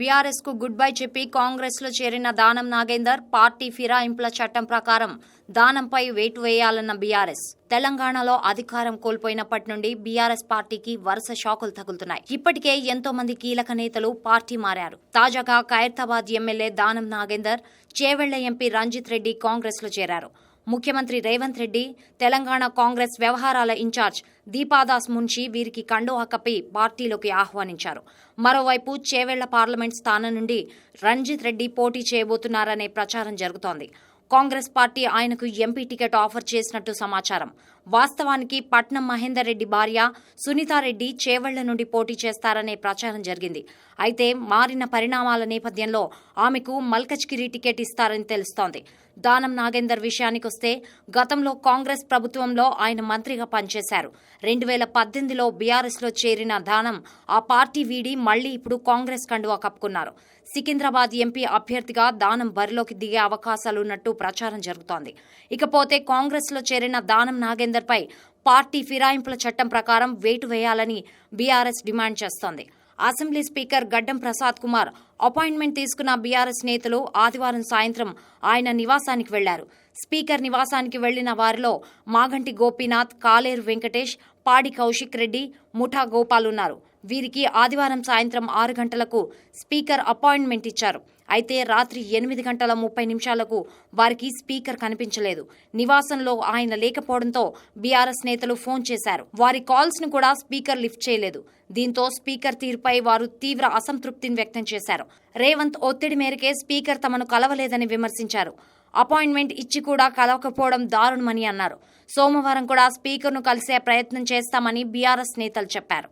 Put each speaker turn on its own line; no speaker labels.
బీఆర్ఎస్కు good bye చెప్పి కాంగ్రెస్లో చేరిన దానం నాగేందర్ పార్టీ ఫిరాయింపుల చట్టం ప్రకారం దానంపై వేటు వేయాలన్న బీఆర్ఎస్. తెలంగాణలో అధికారం కోల్పోయినప్పటి నుండి బీఆర్ఎస్ పార్టీకి వరుస షాకులు తగులుతున్నాయి. ఇప్పటికే ఎంతో మంది కీలక నేతలు పార్టీ మారారు. తాజాగా ఖైరతాబాద్ ఎమ్మెల్యే దానం నాగేందర్ చేవెళ్ళ ఎంపీ రంజిత్ రెడ్డి కాంగ్రెస్లో చేరారు. ముఖ్యమంత్రి రేవంత్ రెడ్డి తెలంగాణ కాంగ్రెస్ వ్యవహారాల ఇన్ఛార్జ్ దీపాదాస్ మున్షి వీరికి కండువా కప్పి పార్టీలోకి ఆహ్వానించారు. మరోవైపు చేవెళ్ళ పార్లమెంట్ స్థానం నుండి రంజిత్ రెడ్డి పోటీ చేయబోతున్నారనే ప్రచారం జరుగుతోంది. కాంగ్రెస్ పార్టీ ఆయనకు ఎంపీ టికెట్ ఆఫర్ చేసినట్టు సమాచారం. వాస్తవానికి పట్నం మహేందర్ రెడ్డి భార్య సునీతారెడ్డి చేవళ్ళ నుండి పోటీ చేస్తారనే ప్రచారం జరిగింది. అయితే మారిన పరిణామాల నేపథ్యంలో ఆమెకు మల్కజ్గిరి టికెట్ ఇస్తారని తెలుస్తోంది. దానం నాగేందర్ విషయానికొస్తే గతంలో కాంగ్రెస్ ప్రభుత్వంలో ఆయన మంత్రిగా పనిచేశారు. రెండు వేల పద్దెనిమిదిలో బీఆర్ఎస్లో చేరిన దానం ఆ పార్టీ వీడి మళ్ళీ ఇప్పుడు కాంగ్రెస్ కండువా కప్పుకున్నారు. సికింద్రాబాద్ ఎంపీ అభ్యర్థిగా దానం బరిలోకి దిగే అవకాశాలున్నట్టు ప్రచారం జరుగుతోంది. ఇకపోతే కాంగ్రెస్లో చేరిన దానం నాగేందర్పై పార్టీ ఫిరాయింపుల చట్టం ప్రకారం వేటు వేయాలని బీఆర్ఎస్ డిమాండ్ చేస్తోంది. Assembly speaker Gaddam Prasad Kumar appointment తీసుకున్న బీఆర్ఎస్ నేతలు ఆదివారం సాయంత్రం ఆయన నివాసానికి వెళ్ళారు. స్పీకర్ నివాసానికి వెళ్ళిన వారిలో మాగంటి గోపీనాథ్ కాలేరు వెంకటేష్ పాడి కౌశిక్ రెడ్డి ముఠా గోపాల్ ఉన్నారు. వీరికి ఆదివారం సాయంత్రం ఆరు గంటలకు స్పీకర్ అపాయింట్మెంట్ ఇచ్చారు. అయితే రాత్రి ఎనిమిది గంటల ముప్పై నిమిషాలకు వారికి స్పీకర్ కనిపించలేదు. నివాసంలో ఆయన లేకపోవడంతో బీఆర్ఎస్ నేతలు ఫోన్ చేశారు. వారి కాల్స్ను కూడా స్పీకర్ లిఫ్ట్ చేయలేదు. దీంతో స్పీకర్ తీరుపై వారు తీవ్ర అసంతృప్తిని వ్యక్తం చేశారు. రేవంత్ ఒత్తిడి మేరకే స్పీకర్ తమను కలవలేదని విమర్శించారు. అపాయింట్మెంట్ ఇచ్చి కూడా కలవకపోవడం దారుణమని అన్నారు. సోమవారం కూడా స్పీకర్ను కలిసే ప్రయత్నం చేస్తామని బీఆర్ఎస్ నేతలు చెప్పారు.